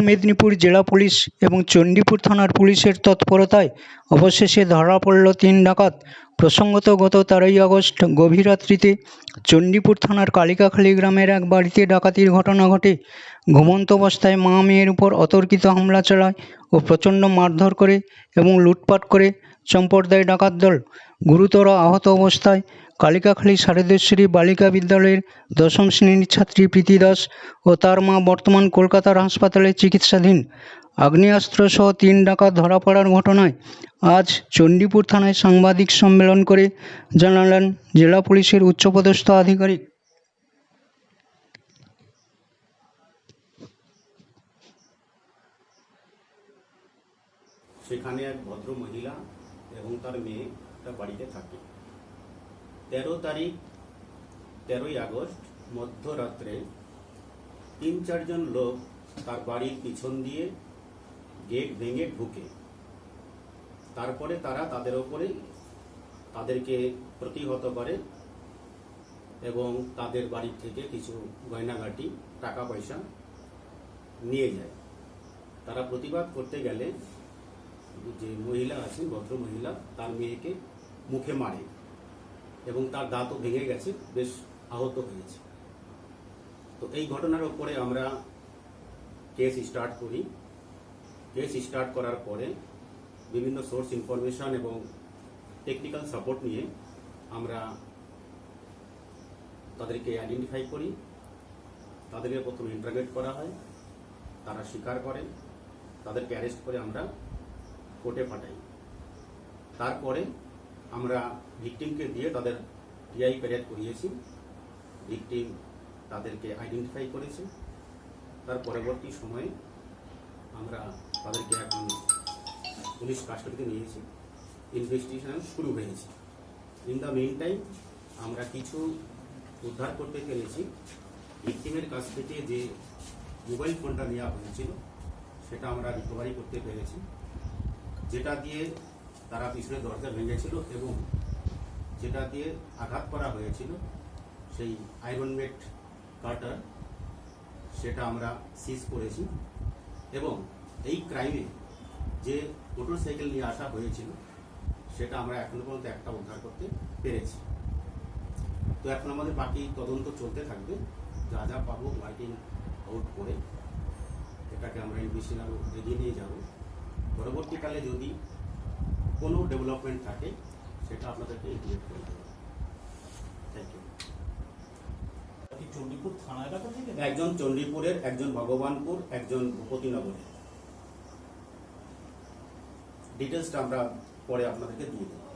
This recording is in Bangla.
মেদিনীপুর জেলা পুলিশ এবং চণ্ডীপুর থানার পুলিশের তৎপরতায় অবশেষে ধরা পড়ল তিন ডাকাত। প্রসঙ্গত, গত তেরোই আগস্ট গভীর রাত্রিতে চণ্ডীপুর থানার কালিকাখালী গ্রামের এক বাড়িতে ডাকাতির ঘটনা ঘটে। ঘুমন্ত অবস্থায় মা মেয়ের উপর অতর্কিত হামলা চালায় ও প্রচণ্ড মারধর করে এবং লুটপাট করে চম্পট দেয় ডাকাত দল। গুরুতর আহত অবস্থায় কালিকাখালী শারদেশ্বরী বালিকা বিদ্যালয়ের দশম শ্রেণির ছাত্রী প্রীতি দাস ও তার মা বর্তমান কলকাতার হাসপাতালে চিকিৎসাধীন। আগ্নেয়াস্ত্রসহ তিন ডাকাত ধরা পড়ার ঘটনায় আজ চণ্ডীপুর থানায় সাংবাদিক সম্মেলন করে জানালেন জেলা পুলিশের উচ্চপদস্থ আধিকারিক। সেখানে এক ভদ্র মহিলা এবং তার মেয়ে একটা বাড়িতে থাকে। তেরো তারিখ, তেরোই আগস্ট, মধ্যরাত্রে তিন চারজন লোক তার বাড়ির পিছন দিয়ে গেট ভেঙে ঢুকে। তারপরে তারা তাদের ওপরে তাদেরকে প্রতিহত করে এবং তাদের বাড়ি থেকে কিছু গয়নাগাটি টাকা পয়সা নিয়ে যায়। তারা প্রতিবাদ করতে গেলে যে মহিলা আছেন ভদ্র মহিলা, তার মেয়েকে মুখে মারে। এবং তার দাঁতও ভেঙে গেছে, বেশ আহত হয়েছে। তো এই ঘটনার উপরে আমরা কেস স্টার্ট করি। কেস স্টার্ট করার পরে বিভিন্ন সোর্স ইনফরমেশন এবং টেকনিক্যাল সাপোর্ট নিয়ে আমরা তাদেরকে আইডেন্টিফাই করি। তাদেরকে প্রথমে ইন্টারগেট করা হয়, তারা স্বীকার করে, তাদেরকে অ্যারেস্ট করে আমরা কোর্টে পাঠাই। তারপরে আমরা ভিকটিমকে দিয়ে তাদের টিআই প্যারেড করিয়েছি। ভিকটিম তাদেরকে আইডেন্টিফাই করেছে। তার পরবর্তী সময়ে আমরা তাদেরকে এখন পুলিশ কাস্টডিতে নিয়েছি ইনভেস্টিগেশন শুরু হয়েছে। ইন দ্য মেইন টাইম আমরা কিছু উদ্ধার করতে পেরেছি। ভিকটিমের কাছ থেকে যে মোবাইল ফোনটা নেওয়া হয়েছিল, সেটা আমরা রিকভারি করতে পেরেছি। যেটা দিয়ে তারা পিছনে দরজা ভেঙেছিল এবং যেটা দিয়ে আঘাত করা হয়েছিল, সেই আয়রন মেট কাটার সেটা আমরা সিজ করেছি এবং এই ক্রাইমে যে মোটরসাইকেল নিয়ে আসা হয়েছিল, সেটা আমরা এখনও পর্যন্ত একটা উদ্ধার করতে পেরেছি। তো এখন আমাদের বাকি তদন্ত চলতে থাকবে। যা যা পাবো ওয়ার্কিং আউট করে এটাকে আমরা ইনভেস্টিগেশন আরও এগিয়ে নিয়ে যাব। পরবর্তীকালে যদি কোনো ডেভেলপমেন্ট থাকে সেটা আপনাদেরকে এগিয়ে করে দেবো থ্যাংক ইউ চণ্ডীপুর থানা এলাকা থেকে? একজন চণ্ডীপুরের একজন ভগবানপুর একজন ভূপতিনগরের। ডিটেলসটা আমরা পরে আপনাদেরকে দিয়ে দেবো।